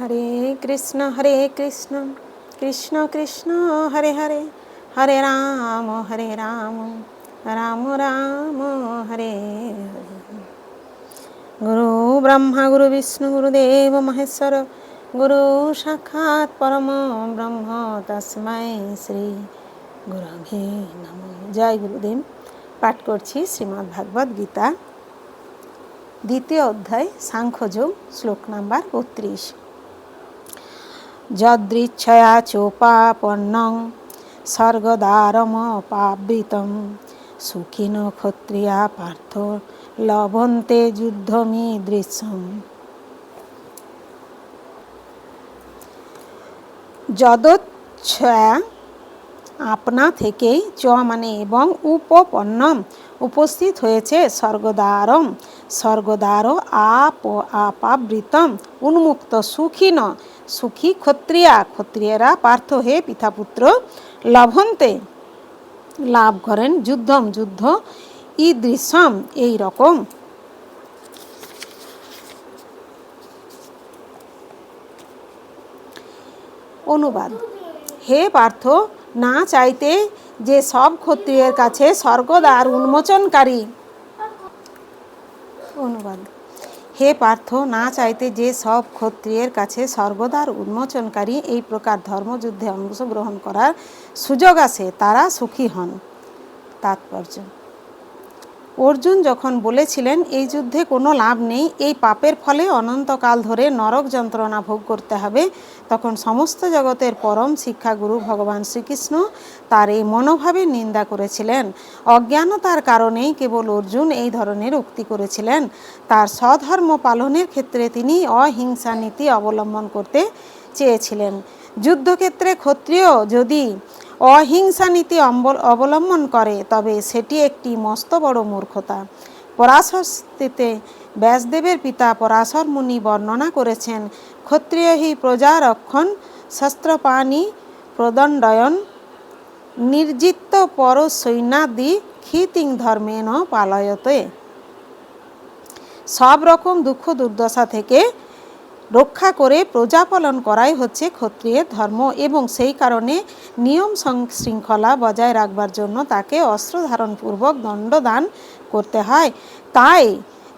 হরে কৃষ্ণ হরে কৃষ্ণ কৃষ্ণ কৃষ্ণ, হরে হরে হরে রাম হরে রাম রাম রাম, হরে গুরু ব্রহ্মা, গুরু বিষ্ণু গুরুদেব মহেশ্বর, গুরু সাক্ষাৎ পরম ব্রহ্ম তস্মাই শ্রী গুরভে নম। জয় গুরুদেব। পাঠ করছি শ্রীমদ্ ভাগবত গীতা, দ্বিতীয় অধ্যায় সাংখ্যযোগ শ্লোক নাম্বার বত্রিশ। যদৃচ্ছয়া চোপাপন্নং স্বর্গদ্বারমপাবৃতম সুখিন ক্ষত্রিয়া পার্থ লভন্তে যুদ্ধমি দৃশ্যম। যদচ্ছয়া আপনা থেকেই চ মানে এবং উপপন্নম উপস্থিত হয়েছে স্বর্গদ্বারম স্বর্গদ্বার আপ আপাবৃতম উন্মুক্ত সুখী ন সুখী ক্ষত্রিয়া, ক্ষত্রিয়রা পার্থ হে পিতাপুত্র, লভন্তে লাভ করেন যুদ্ধম যুদ্ধ ঈদৃশ্যম এই রকম। অনুবাদ, হে পার্থ, না চাইতে যে সব ক্ষত্রিয়ের কাছে স্বর্গদ্বার উন্মোচনকারী। অনুবাদ হে পার্থ, না চাইতে যে সব ক্ষত্রিয়ের কাছে সর্বদার উন্মোচনকারী এই প্রকার ধর্মযুদ্ধে অংশগ্রহণ করার সুযোগ আছে, তারা সুখী হন। তাৎপর্য। অর্জুন যখন বলেছিলেন, এই যুদ্ধে কোনো লাভ নেই, এই পাপের ফলে অনন্তকাল ধরে নরক যন্ত্রণা ভোগ করতে হবে, তখন সমস্ত জগতের পরম শিক্ষাগুরু ভগবান শ্রীকৃষ্ণ তার এই মনোভাবে নিন্দা করেছিলেন। অজ্ঞানতার কারণেই কেবল অর্জুন এই ধরনের উক্তি করেছিলেন। তার স্বধর্ম পালনের ক্ষেত্রে তিনি অহিংসা নীতি অবলম্বন করতে চেয়েছিলেন। যুদ্ধক্ষেত্রে ক্ষত্রিয় যদি অহিংসা নীতি অবলম্বন করে, তবে সেটি একটি মস্ত বড় মূর্খতা। পরাশস্তিতে ব্যাসদেবের পিতা পরাশর মুনি বর্ণনা করেছেন, ক্ষত্রিয় হি প্রজারক্ষণ শস্ত্রপাণি প্রদণ্ডয়ন নির্জিত পর সৈন্যাদি খিতিং ধর্মেন পালয়তে। সব রকম দুঃখ দুর্দশা থেকে রক্ষা করে প্রজাপালন করাই হচ্ছে ক্ষত্রিয়ের ধর্ম এবং সেই কারণে নিয়ম শৃঙ্খলা বজায় রাখবার জন্য তাকে অস্ত্র ধারণপূর্বক দণ্ডদান করতে হয়। তাই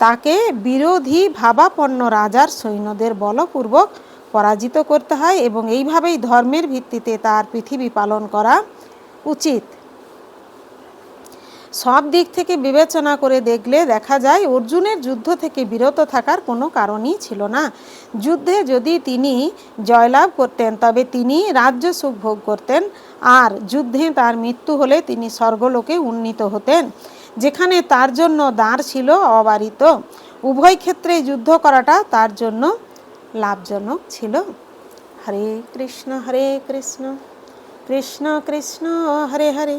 তাকে বিরোধী ভাবাপন্ন রাজার সৈন্যদের বলপূর্বক পরাজিত করতে হয় এবং এইভাবেই ধর্মের ভিত্তিতে তার পৃথিবী পালন করা উচিত। সব দিক থেকে বিবেচনা করে দেখলে দেখা যায় অর্জুনের যুদ্ধ থেকে বিরত থাকার কোনো কারণই ছিল না। যুদ্ধে যদি তিনি জয়লাভ করতেন, তবে তিনি রাজ্য সুখ ভোগ করতেন আর যুদ্ধে তার মৃত্যু হলে তিনি স্বর্গলোকে উন্নীত হতেন, যেখানে তার জন্য দাঁড় ছিল অবারিত। উভয় ক্ষেত্রে যুদ্ধ করাটা তার জন্য লাভজনক ছিল। হরে কৃষ্ণ হরে কৃষ্ণ কৃষ্ণ কৃষ্ণ, হরে হরে।